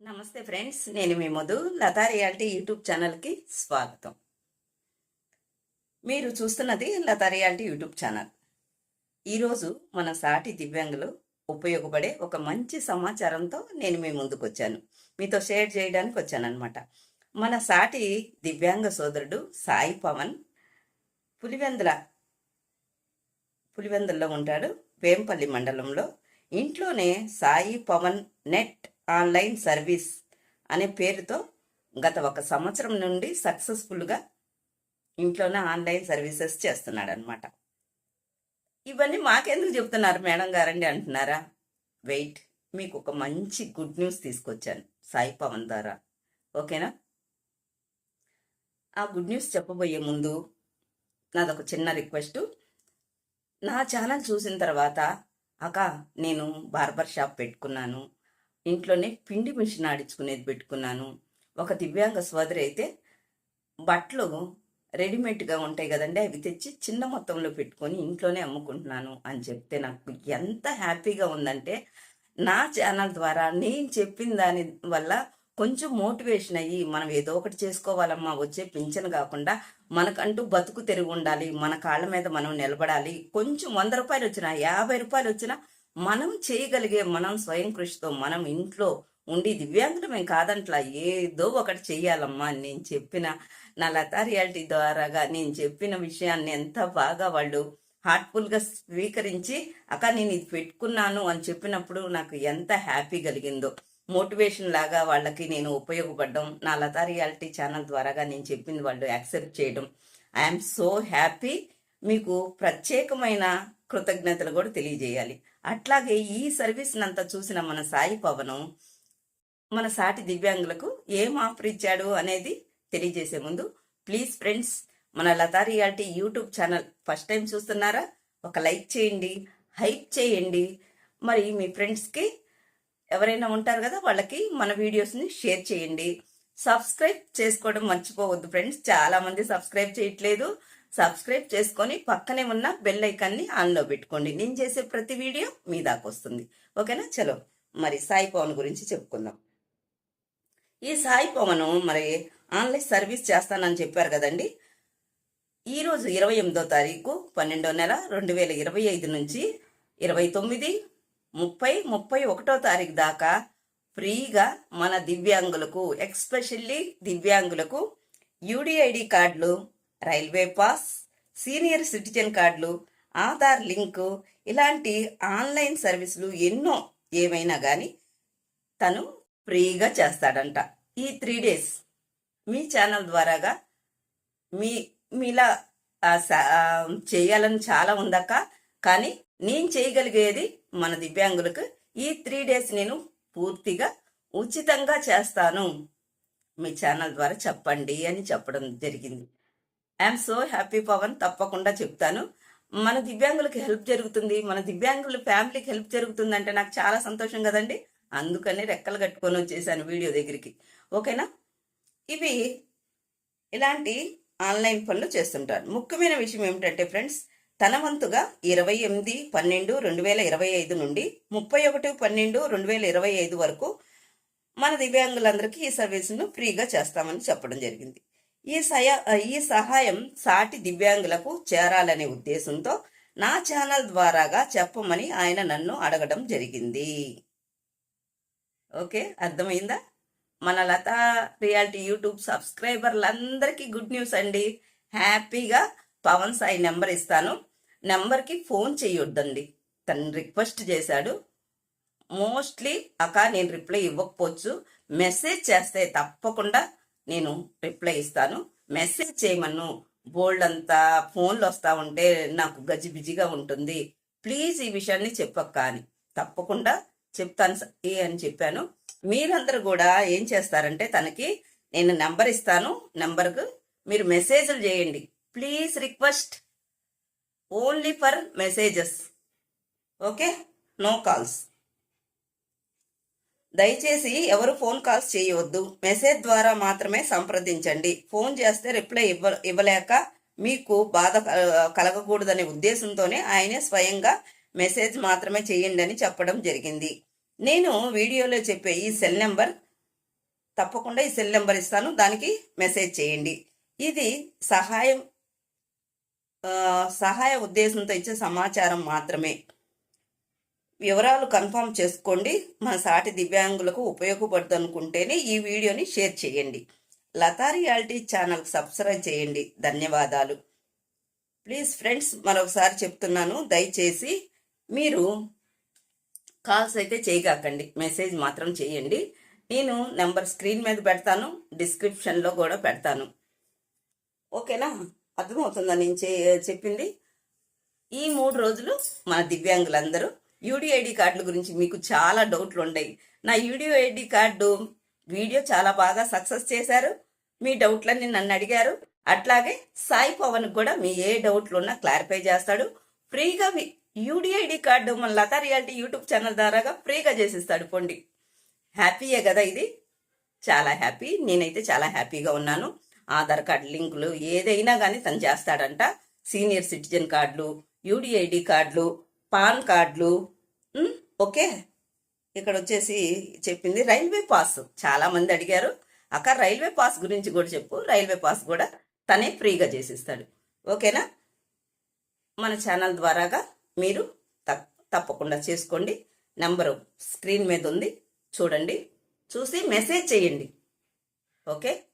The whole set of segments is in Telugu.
నమస్తే ఫ్రెండ్స్ నేను మీ మధు. లతా రియాలిటీ యూట్యూబ్ ఛానల్కి స్వాగతం. మీరు చూస్తున్నది లతా రియాలిటీ యూట్యూబ్ ఛానల్. ఈరోజు మన సాటి దివ్యాంగులు ఉపయోగపడే ఒక మంచి సమాచారంతో నేను మీ ముందుకు వచ్చాను మీతో షేర్ చేయడానికి వచ్చానమాట మన సాటి దివ్యాంగ సోదరుడు సాయి పవన్ పులివెందుల పులివెందుల్లో ఉంటాడు. వేంపల్లి మండలంలో. ఇంట్లోనే Sai Pavan net online service అనే పేరుతో గత ఒక సంవత్సరం నుండి సక్సెస్ఫుల్గా ఇంట్లోనే ఆన్లైన్ సర్వీసెస్ చేస్తున్నాడు అనమాట ఇవన్నీ మాకెందుకు చెప్తున్నారు మేడం గారండి అంటున్నారా? వెయిట్ మీకు ఒక మంచి గుడ్ న్యూస్ తీసుకొచ్చాను సాయి పవన్ ద్వారా. ఓకేనా? ఆ గుడ్ న్యూస్ చెప్పబోయే ముందు నాదొక చిన్న రిక్వెస్ట్. నా ఛానల్ చూసిన తర్వాత అక్క నేను బార్బర్ షాప్ పెట్టుకున్నాను. ఇంట్లోనే పిండి మిషన్ ఆడించుకునేది పెట్టుకున్నాను. ఒక దివ్యాంగ సోదరి అయితే బట్టలు రెడీమేడ్గా ఉంటాయి కదండి అవి తెచ్చి చిన్న మొత్తంలో పెట్టుకొని ఇంట్లోనే అమ్ముకుంటున్నాను అని చెప్తే నాకు ఎంత హ్యాపీగా ఉందంటే నా ఛానల్ ద్వారా నేను చెప్పిన దాని వల్ల కొంచెం మోటివేషన్ అయ్యి మనం ఏదో ఒకటి చేసుకోవాలమ్మా వచ్చే పింఛన్ కాకుండా మనకంటూ బతుకు తెరుగు ఉండాలి మన కాళ్ళ మీద మనం నిలబడాలి. కొంచెం వంద రూపాయలు వచ్చినా యాభై రూపాయలు వచ్చినా మనం చేయగలిగే మనం స్వయం కృషితో మనం ఇంట్లో ఉండి దివ్యాంగులు మేము కాదంట్లా ఏదో ఒకటి చెయ్యాలమ్మా. అని నేను చెప్పిన నా లతా రియాలిటీ ద్వారాగా నేను చెప్పిన విషయాన్ని ఎంత బాగా వాళ్ళు హార్ట్ఫుల్గా స్వీకరించి అక్క నేను ఇది పెట్టుకున్నాను అని చెప్పినప్పుడు నాకు ఎంత హ్యాపీ కలిగిందో. మోటివేషన్ లాగా వాళ్ళకి నేను ఉపయోగపడడం నా లతా రియాలిటీ ఛానల్ ద్వారాగా నేను చెప్పింది వాళ్ళు యాక్సెప్ట్ చేయడం. I'm so happy. మీకు ప్రత్యేకమైన కృతజ్ఞతలు కూడా తెలియజేయాలి. అట్లాగే ఈ సర్వీస్ని నంతా చూసిన మన సాయి పవను మన సాటి దివ్యాంగులకు ఏం ఆఫర్ ఇచ్చాడు అనేది తెలియజేసే ముందు ప్లీజ్ ఫ్రెండ్స్ మన Latha reality YouTube channel first time చూస్తున్నారా? ఒక లైక్ చేయండి హైప్ చేయండి. మరి మీ ఫ్రెండ్స్కి ఎవరైనా ఉంటారు కదా వాళ్ళకి మన వీడియోస్ని షేర్ చేయండి. సబ్స్క్రైబ్ చేసుకోవడం మర్చిపోవద్దు ఫ్రెండ్స్ చాలామంది సబ్స్క్రైబ్ చేయట్లేదు. సబ్స్క్రైబ్ చేసుకొని పక్కనే ఉన్న బెల్ ఐకాన్ని ఆన్లో పెట్టుకోండి. నేను చేసే ప్రతి వీడియో మీ దాకా వస్తుంది. ఓకేనా? చలో. మరి సాయి పవన్ గురించి చెప్పుకుందాం. ఈ సాయి పవన్ మరి ఆన్లైన్ సర్వీస్ చేస్తానని చెప్పారు కదండి. ఈరోజు ఇరవై ఎనిమిదో తారీఖు పన్నెండో నెల రెండు వేల ఇరవై ఐదు నుంచి ఇరవై తొమ్మిది ముప్పై ముప్పై ఒకటో తారీఖు దాకా ఫ్రీగా మన దివ్యాంగులకు ఎక్స్పెషల్లీ దివ్యాంగులకు యూడిఐడి కార్డులు రైల్వే పాస్ సీనియర్ సిటిజన్ కార్డులు ఆధార్ లింకు ఇలాంటి ఆన్లైన్ సర్వీసులు ఎన్నో ఏమైనా కానీ తను ఫ్రీగా చేస్తాడంట. ఈ త్రీ డేస్ మీ ఛానల్ ద్వారాగా మీ మీలా చేయాలని చాలా ఉందక్క. కానీ నేను చేయగలిగేది మన దివ్యాంగులకు ఈ త్రీ డేస్ నేను పూర్తిగా ఉచితంగా చేస్తాను. మీ ఛానల్ ద్వారా చెప్పండి అని చెప్పడం జరిగింది. ఐఎమ్ సో హ్యాపీ పవన్ తప్పకుండా చెప్తాను. మన దివ్యాంగులకు హెల్ప్ జరుగుతుంది. మన దివ్యాంగుల ఫ్యామిలీకి హెల్ప్ జరుగుతుంది అంటే నాకు చాలా సంతోషం కదండి. అందుకని రెక్కలు కట్టుకొని వచ్చేసాను వీడియో దగ్గరికి. ఓకేనా ఇవి ఇలాంటి ఆన్లైన్ పనులు చేస్తుంటారు. ముఖ్యమైన విషయం ఏమిటంటే ఫ్రెండ్స్ తన వంతుగా ఇరవై ఎనిమిది పన్నెండు రెండు వేల ఇరవై ఐదు నుండి ముప్పై ఒకటి పన్నెండు రెండు వేల ఇరవై ఐదు వరకు మన దివ్యాంగులందరికీ ఈ సర్వీసును ఫ్రీగా చేస్తామని చెప్పడం జరిగింది. ఈ సయ ఈ సహాయం సాటి దివ్యాంగులకు చేరాలనే ఉద్దేశంతో నా ఛానల్ ద్వారాగా చెప్పమని ఆయన నన్ను అడగడం జరిగింది. ఓకే అర్థమైందా? మన లత రియాలిటీ యూట్యూబ్ సబ్స్క్రైబర్లందరికీ గుడ్ న్యూస్ అండి. హ్యాపీగా పవన్ సాయి నెంబర్ ఇస్తాను. నెంబర్కి ఫోన్ చేయొద్దండి. తను రిక్వెస్ట్ చేశాడు. మోస్ట్లీ అక్క నేను రిప్లై ఇవ్వకపోవచ్చు. మెసేజ్ చేస్తే తప్పకుండా నేను రిప్లై ఇస్తాను. మెసేజ్ చేయమను. బోల్డ్ అంతా ఫోన్లు వస్తూ ఉంటే నాకు గజిబిజిగా ఉంటుంది. ప్లీజ్ ఈ విషయాన్ని చెప్పక్క అని. తప్పకుండా చెప్తాను ఏ అని చెప్పాను. మీరందరూ కూడా ఏం చేస్తారంటే తనకి నేను నెంబర్ ఇస్తాను. నెంబర్కు మీరు మెసేజ్లు చేయండి. Please request only for messages okay no calls దయచేసి ఎవరు ఫోన్ కాల్స్ చేయవద్దు. మెసేజ్ ద్వారా మాత్రమే సంప్రదించండి. ఫోన్ చేస్తే రిప్లై ఇవ్వ ఇవ్వలేక మీకు బాధ కల- కలగకూడదనే ఉద్దేశంతోనే ఆయనే స్వయంగా మెసేజ్ మాత్రమే చేయండి అని చెప్పడం జరిగింది. నేను వీడియోలో చెప్పే ఈ సెల్ నెంబర్ తప్పకుండా ఈ సెల్ నెంబర్ ఇస్తాను. దానికి మెసేజ్ చేయండి. ఇది సహాయం సహాయ ఉద్దేశంతో ఇచ్చే సమాచారం మాత్రమే. వివరాలు కన్ఫర్మ్ చేసుకోండి. మన సాటి దివ్యాంగులకు ఉపయోగపడుతుందనుకుంటేనే ఈ వీడియోని షేర్ చేయండి. లతా రియాలిటీ ఛానల్ సబ్స్క్రైబ్ చేయండి. ధన్యవాదాలు. ప్లీజ్ ఫ్రెండ్స్ మరొకసారి చెప్తున్నాను. దయచేసి మీరు కాల్స్ అయితే చేయగాకండి. మెసేజ్ మాత్రం చేయండి. నేను నెంబర్ స్క్రీన్ మీద పెడతాను. డిస్క్రిప్షన్లో కూడా పెడతాను. ఓకేనా? అర్థమవుతుందా నేను చెప్పింది? ఈ మూడు రోజులు మన దివ్యాంగులందరూ యూడిఐడి కార్డుల గురించి మీకు చాలా డౌట్లు ఉన్నాయి నా యూడిఐడి కార్డు వీడియో చాలా బాగా సక్సెస్ చేశారు. మీ డౌట్లన్నీ నన్ను అడిగారు. అట్లాగే సాయి పవన్ కూడా మీ ఏ డౌట్లు ఉన్నా క్లారిఫై చేస్తాడు. ఫ్రీగా మీ యూడిఐడి కార్డు మన లతా రియాలిటీ యూట్యూబ్ ఛానల్ ద్వారాగా ఫ్రీగా చేసిస్తాడు పొండి. హ్యాపీయే కదా ఇది? చాలా హ్యాపీ. నేనైతే చాలా హ్యాపీగా ఉన్నాను. ఆధార్ కార్డు లింకులు ఏదైనా కానీ తను చేస్తాడంట. సీనియర్ సిటిజన్ కార్డులు యూడిఐడి కార్డులు పాన్ కార్డులు ఓకే. ఇక్కడ వచ్చేసి చెప్పింది రైల్వే పాస్. చాలామంది అడిగారు అక్క రైల్వే పాస్ గురించి కూడా చెప్పు రైల్వే పాస్ కూడా తనే ఫ్రీగా చేసిస్తాడు. ఓకేనా? మన ఛానల్ ద్వారాగా మీరు తప్పకుండా చేసుకోండి. నెంబరు స్క్రీన్ మీద ఉంది చూడండి చూసి మెసేజ్ చేయండి. ఓకే?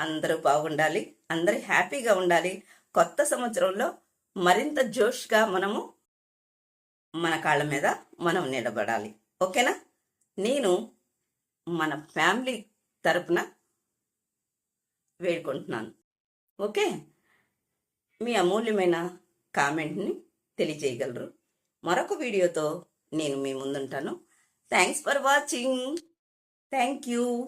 అందరూ బాగుండాలి అందరూ హ్యాపీగా ఉండాలి. కొత్త సంవత్సరంలో మరింత జోష్గా మనము మన కాళ్ళ మీద మనం నిలబడాలి. ఓకేనా? నేను మన ఫ్యామిలీ తరపున వేడుకుంటున్నాను. ఓకే? మీ అమూల్యమైన కామెంట్ని తెలియజేయగలరు. మరొక వీడియోతో నేను మీ ముందుంటాను. Thanks for watching thank you